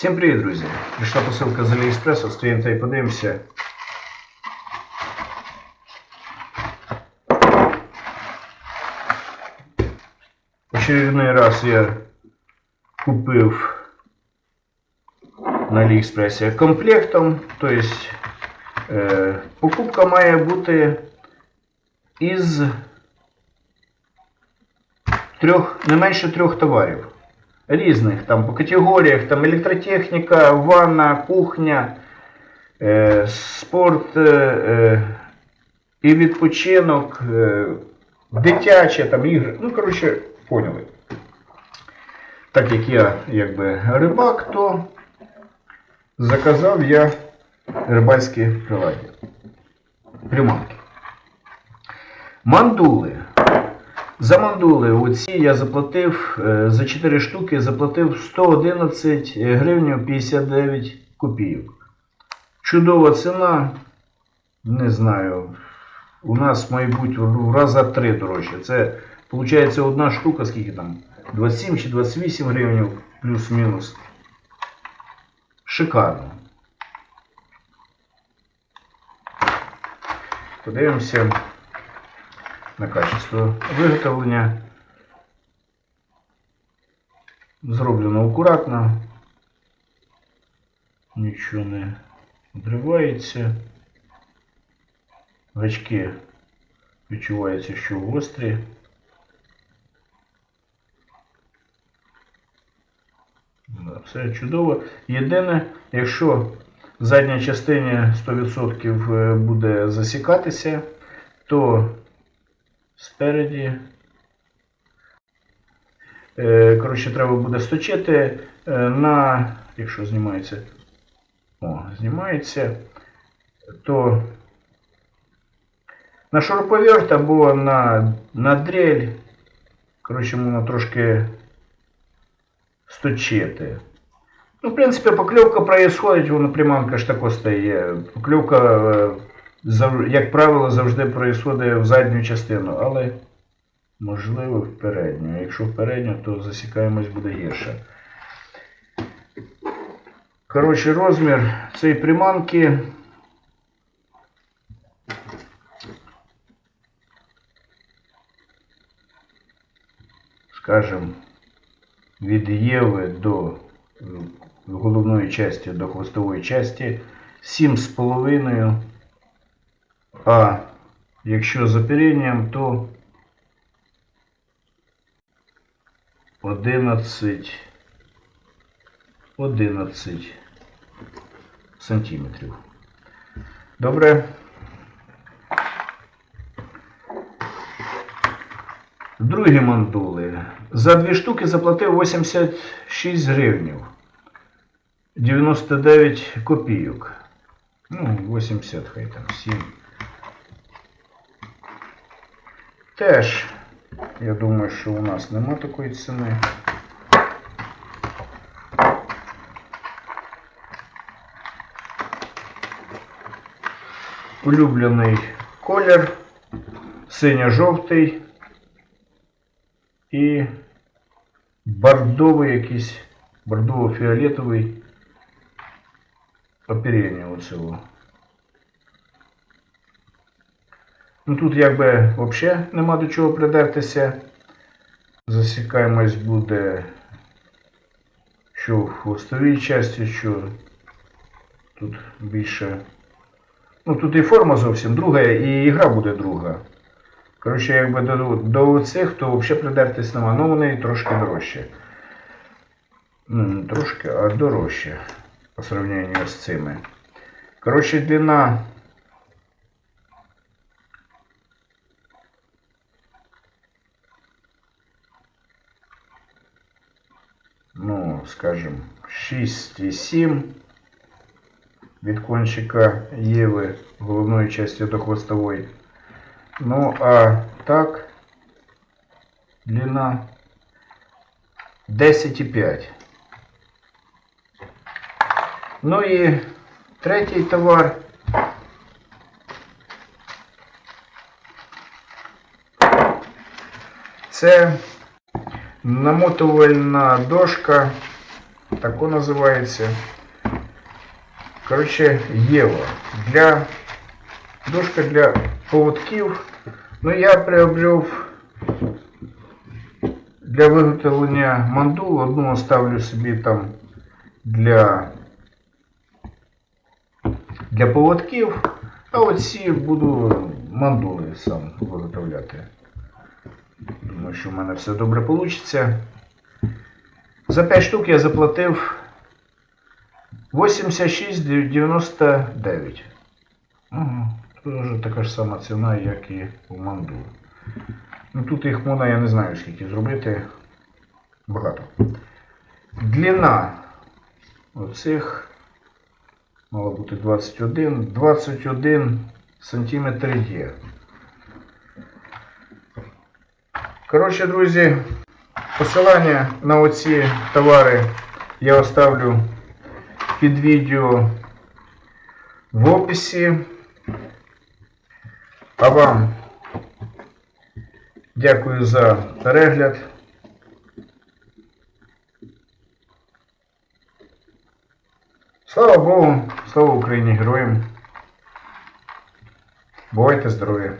Всім привіт, друзі! Прийшла посилка з Аліекспресу, стоїмо та й подивимося. Очередний раз я купив на Аліекспресі комплектом, тобто е, покупка має бути із трьох, не менше трьох товарів різних там по категоріях, там електротехніка, ванна, кухня, е, спорт е, е, і відпочинок, е, дитяче там ігри. Ну, коротше, поняли. Так як я якби рибак, то заказав я рибальські приладдя. Приманки. Мандули. За мандули оці я заплатив е, за 4 штуки заплатив 111 гривень 59 копійок. Чудова ціна. Не знаю. У нас, мабуть, в раза 3 дорожче. Це виходить одна штука, скільки там? 27 чи 28 гривень плюс-мінус. Шикарно. Подивимося на качество виготовлення. Зроблено акуратно. Нічого не відривається. Гачки відчувається, що гострі. Все чудово. Єдине, якщо в задній частині 100% буде засікатися, то спереді. Е, Коротше, треба буде сточити е, на, якщо знімається, о, знімається, то на шуруповерт або на, на дрель, коротше, можна трошки сточити. Ну, в принципі, покльовка происходить, воно приманка ж тако стає. Покльовка, е, зав- як правило, завжди происходить в задню частину, але можливо в передню. Якщо в передню, то засікаємось буде гірше. Коротше, розмір цієї приманки. Скажем, від Єви до е, головної частини до хвостової частини 7,5. А якщо з оперенням, то 11 11 сантиметрів. Добре. Другі мандули. За дві штуки заплатив 86 гривнів. 99 копійок. Ну, 80 хай там 7. Теж, я думаю, що у нас нема такої ціни. Улюблений колір, синьо-жовтий і бордовий якийсь, бордово-фіолетовий оперення оцього. Ну тут якби взагалі нема до чого придертися. Засікаємось буде що в хвостовій часті, що тут більше. Ну тут і форма зовсім друга, і ігра буде друга. Коротше, якби до, до цих, то взагалі придертись нема. Ну вони трошки дорожче. Ну, не трошки, а дорожче по сравнению з цими. Коротше, длина ну, скажем, 6,7 від кончика Єви головної частини до хвостової. Ну, а так, длина 10,5. Ну і третій товар. Це намотувальна дошка тако називається. Коротше, Єва. Для дошка для поводків. Ну, я приобрів для виготовлення мандул. Одну оставлю собі там для, для поводків. А оці буду мандули сам виготовляти. Думаю, що в мене все добре вийде. За 5 штук я заплатив 86,99. Угу. Тут вже така ж сама ціна, як і у манду. Ну тут їх можна, я не знаю скільки зробити. Багато. Длина оцих мало бути 21. 21 сантиметр є. Коротше, друзі, посилання на оці товари я оставлю під відео в описі. А вам дякую за перегляд. Слава Богу, слава Україні, героям. Бувайте здорові!